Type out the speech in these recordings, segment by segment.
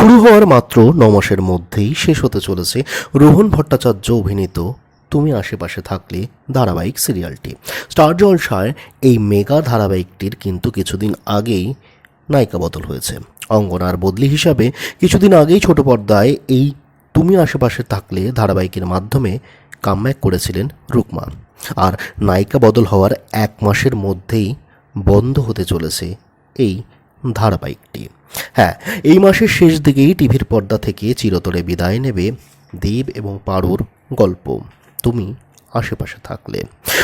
শুরু হওয়ার মাত্র ন মাসের মধ্যেই শেষ হতে চলেছে রোহন ভট্টাচার্য অভিনীত তুমি আশেপাশে থাকলে ধারাবাহিক সিরিয়ালটি। স্টার জলসায় এই মেগা ধারাবাহিকটির কিন্তু কিছুদিন আগেই নায়িকা বদল হয়েছে। অঙ্গনার বদলি হিসাবে কিছুদিন আগেই ছোট পর্দায় এই তুমি আশেপাশে থাকলে ধারাবাহিকের মাধ্যমে কামব্যাক করেছিলেন রুকমা। আর নায়িকা বদল হওয়ার এক মাসের মধ্যেই বন্ধ হতে চলেছে এই ধারাবাহিকটি। হ্যাঁ এই মাসের শেষ দিকেই টিভির পর্দা থেকে চিরতরে বিদায় নেবে দেব এবং পারুর গল্প। তুমি আশেপাশে থাকলে।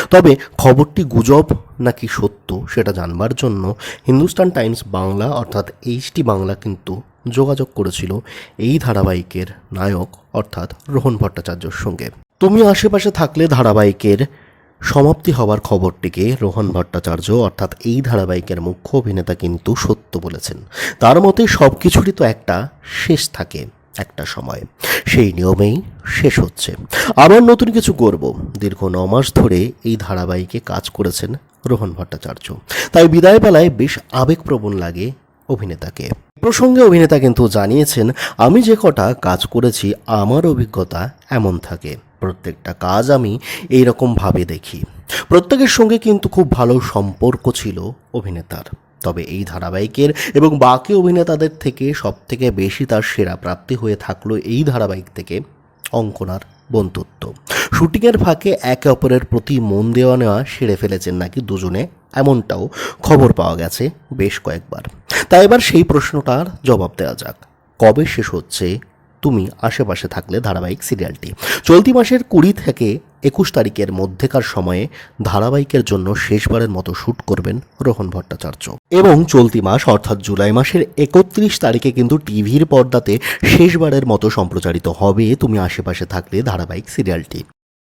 তবে খবরটি গুজব নাকি সত্য সেটা জানবার জন্য হিন্দুস্তান টাইমস বাংলা অর্থাৎ এইচটি বাংলা কিন্তু যোগাযোগ করেছিল এই ধারাবাহিকের নায়ক অর্থাৎ রোহন ভট্টাচার্যর সঙ্গে। তুমি আশেপাশে থাকলে ধারাবাহিকের সমাপ্তি হওয়ার খবরটিকে রোহন ভট্টাচার্য, অর্থাৎ এই ধারাবাহিকের মুখ্য অভিনেতা কিন্তু সত্য বলেছেন। তার মতে সব কিছুরই তো একটা শেষ থাকে একটা সময়। সেই নিয়মেই শেষ হচ্ছে। আবার নতুন কিছু করব দীর্ঘ ন মাস ধরে এই ধারাবাহিকে কাজ করেছেন রোহন ভট্টাচার্য। তাই বিদায় বেলায় বেশ আবেগপ্রবণ লাগে অভিনেতাকে। প্রসঙ্গে অভিনেতা কিন্তু জানিয়েছেন, আমি যে কটা কাজ করেছি, আমার অভিজ্ঞতা এমন থাকে। প্রত্যেকটা কাজ আমি এই ভাবে দেখি। প্রত্যেকের সঙ্গে কিন্তু খুব ভালো সম্পর্ক ছিল অভিনেতার। তবে এই ধারাবাহিকের এবং বাকি অভিনেতাদের থেকে সবথেকে বেশি তার সেরা প্রাপ্তি হয়ে থাকল এই ধারাবাহিক থেকে অঙ্কনার বন্ধুত্ব। শুটিংয়ের ফাঁকে একে অপরের প্রতি মন দেওয়া নেওয়া সেরে ফেলেছেন নাকি দুজনে, এমনটাও খবর পাওয়া গেছে বেশ কয়েকবার। তাই এবার সেই প্রশ্নটার জবাব দেওয়া যাক। কবে শেষ হচ্ছে? তুমি আশেপাশে থাকলে ধারাবাহিক সিরিয়ালটি। চলতি মাসের কুড়ি থেকে একুশ তারিখের মধ্যেকার সময়ে ধারাবাহিকের জন্য শেষবারের মতো শ্যুট করবেন রোহন ভট্টাচার্য। এবং চলতি মাস, অর্থাৎ জুলাই মাসের একত্রিশ তারিখে কিন্তু টিভির পর্দাতে শেষবারের মতো সম্প্রচারিত হবে তুমি আশেপাশে থাকলে ধারাবাহিক সিরিয়ালটি।